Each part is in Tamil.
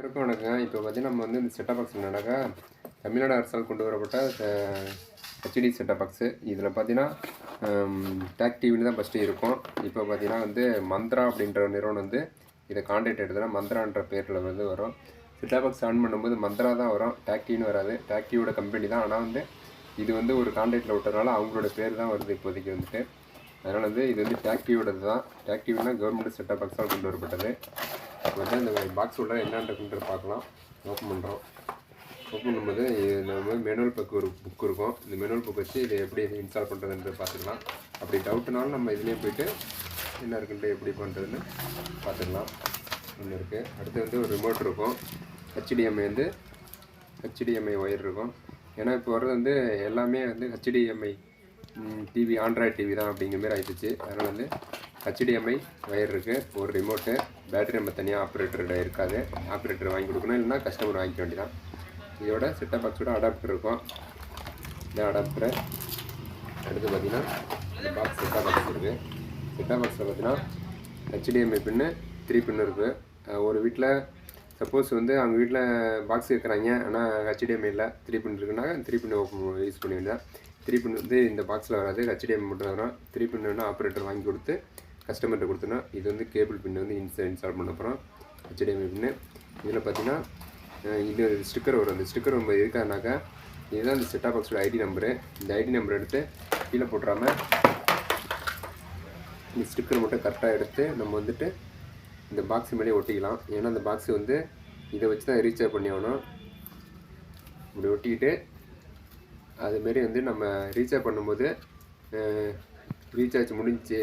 இருக்கும் வணக்கம். இப்போ பார்த்தீங்கன்னா நம்ம வந்து இந்த செட்டப் பாக்ஸ் என்னடாக்கா தமிழ்நாடு அரசால் கொண்டு வரப்பட்ட ஹெச்டி செட்டப் பாக்ஸு இதில் பார்த்தீங்கன்னா டேக் டிவின்னு தான் ஃபஸ்ட்டு இருக்கும். இப்போ பார்த்தீங்கன்னா வந்து மந்த்ரா அப்படின்ற நிறுவனம் வந்து இதை கான்டாக்ட் எடுத்தனா மந்த்ரான்ற பேரில் வந்து வரும். செட்டப் பாக்ஸ் ஆன் பண்ணும்போது மந்த்ரா தான் வரும். டேக் டிவின்னு வராது. டேக் டிவியோட கம்பெனி தான். ஆனால் வந்து இது வந்து ஒரு கான்டாக்டில் விட்டதுனால அவங்களோட பேர் தான் வருது இப்போதைக்கு வந்துட்டு. அதனால் வந்து இது வந்து டேக்டிவோடது தான். டேக்டிவ்னா கவர்மெண்ட் செட்டப் பாக்ஸால் கொண்டு வரப்பட்டது. இப்போ வந்து அந்த பாக்ஸ் உள்ள என்னன்றதுன்ற பார்க்கலாம். ஓப்பன் பண்ணுறோம் ஓப்பன் பண்ணும்போது இது நம்ம மெனுவல் புக் ஒரு புக் இருக்கும். இந்த மேனுவல் புக் வச்சு இதை எப்படி இன்ஸ்டால் பண்ணுறதுன்றது பார்த்துக்கலாம். அப்படி டவுட்னாலும் நம்ம இதுலேயே போயிட்டு என்ன இருக்குன்ட்டு எப்படி பண்ணுறதுன்னு பார்த்துக்கலாம். ஒன்று இருக்குது அடுத்து வந்து ஒரு ரிமோட் இருக்கும். ஹெச்டிஎம்ஐ வந்து ஹெச்டிஎம்ஐ ஒயர் இருக்கும். ஏன்னா இப்போ வர்றது வந்து எல்லாமே வந்து ஹெச்டிஎம்ஐ டிவி ஆண்ட்ராய்ட் டிவி தான் அப்படிங்கிற மாதிரி ஆயிடுச்சு. அதனால் வந்து ஹெச்டிஎம்ஐ ஒயர் இருக்குது ஒரு ரிமோட்டு பேட்டரி நம்ம தனியாக ஆப்ரேட்டர்கிட்ட இருக்காது. ஆப்ரேட்டர் வாங்கி கொடுக்கணும். இல்லைனா கஸ்டமர் வாங்கிக்க வேண்டியதான் இதோட செட்டப் பாக்ஸோட அடாப்டர் இருக்கும். இந்த அடாப்டரை அடுத்து பார்த்தீங்கன்னா இந்த பாக்ஸ் செட்டாக பாக்ஸ் இருக்குது செட்டாக பாக்ஸில் பார்த்தீங்கன்னா ஹெச்டிஎம்ஐ பின்னு த்ரீ பின்னு இருக்குது ஒரு வீட்டில் சப்போஸ் வந்து அவங்க வீட்டில் பாக்ஸ் இருக்கிறாங்க. ஆனால் ஹெச்டிஎம்ஐ இல்லை த்ரீ பின் இருக்குன்னா த்ரீ பின் ஓப்பன் யூஸ் பண்ண வேண்டியதான் த்ரீ பின் வந்து இந்த பாக்ஸில் வராது. ஹெச்டிஎம் மட்டும் வரும். த்ரீ பின் வேணும் ஆப்ரேட்டர் வாங்கி கொடுத்து கஸ்டமர்கிட்ட கொடுத்தோன்னா இது வந்து கேபிள் பின் வந்து இன்ஸ்டா இன்ஸ்டால் பண்ண போகிறோம் ஹெச்டிஎம் பின்னு இதில் பார்த்தீங்கன்னா இது ஸ்டிக்கர் வரும். அந்த ஸ்டிக்கர் ரொம்ப இருக்காதுனாக்கா இதுதான் இந்த செட்டா பாக்ஸோட ஐடி நம்பரு இந்த ஐடி நம்பர் எடுத்து கீழே போட்டுறாமல் இந்த ஸ்டிக்கர் மட்டும் கரெக்டாக எடுத்து நம்ம வந்துட்டு இந்த பாக்ஸ் மேலே ஒட்டிக்கலாம். ஏன்னா அந்த பாக்ஸ் வந்து இதை வச்சு தான் ரீசார்ஜ் பண்ணி ஆகணும். இப்படி ஒட்டிக்கிட்டு அதுமாரி வந்து நம்ம ரீசார்ஜ் பண்ணும்போது ரீசார்ஜ் முடிஞ்சு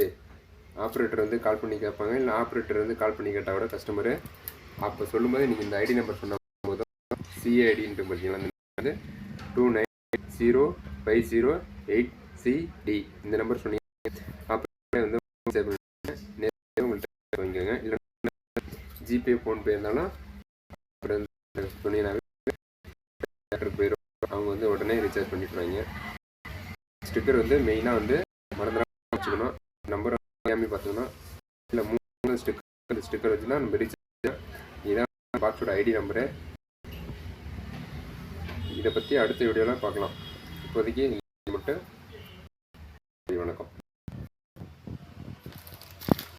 ஆப்ரேட்டர் வந்து கால் பண்ணி கேட்பாங்க. இல்லை ஆப்ரேட்டர் வந்து கால் பண்ணி கேட்டால் கூட கஸ்டமரு அப்போ சொல்லும்போது நீங்கள் இந்த ஐடி நம்பர் சொன்ன போது சிஐடின்ட்டு பார்த்தீங்கன்னா வந்து two nine zero five zero eight CD இந்த நம்பர் சொன்னீங்க. அப்போ வந்து நேரடியாக உங்கள்கிட்ட வாங்கிக்கோங்க. இல்லை ஜிபே ஃபோன்பே இருந்தாலும் அப்புறம் சொன்னீங்கன்னா அவங்க வந்து உடனே ரீசார்ஜ் பண்ணிக்கிறாங்க ஸ்டிக்கர் வந்து மெயினாக வந்து மறந்துடாமல் வச்சுக்கணும். நம்பர் வாங்கி பார்த்தோம்னா இல்லை மூணு ஸ்டிக்கர் ஸ்டிக்கர் வச்சுன்னா நம்ம ரீசார்ஜ் இதான் பாக்ஸோட ஐடி நம்பரு இதை பற்றி அடுத்த வீடியோலாம் பார்க்கலாம் இப்போதைக்கு மட்டும். வணக்கம்.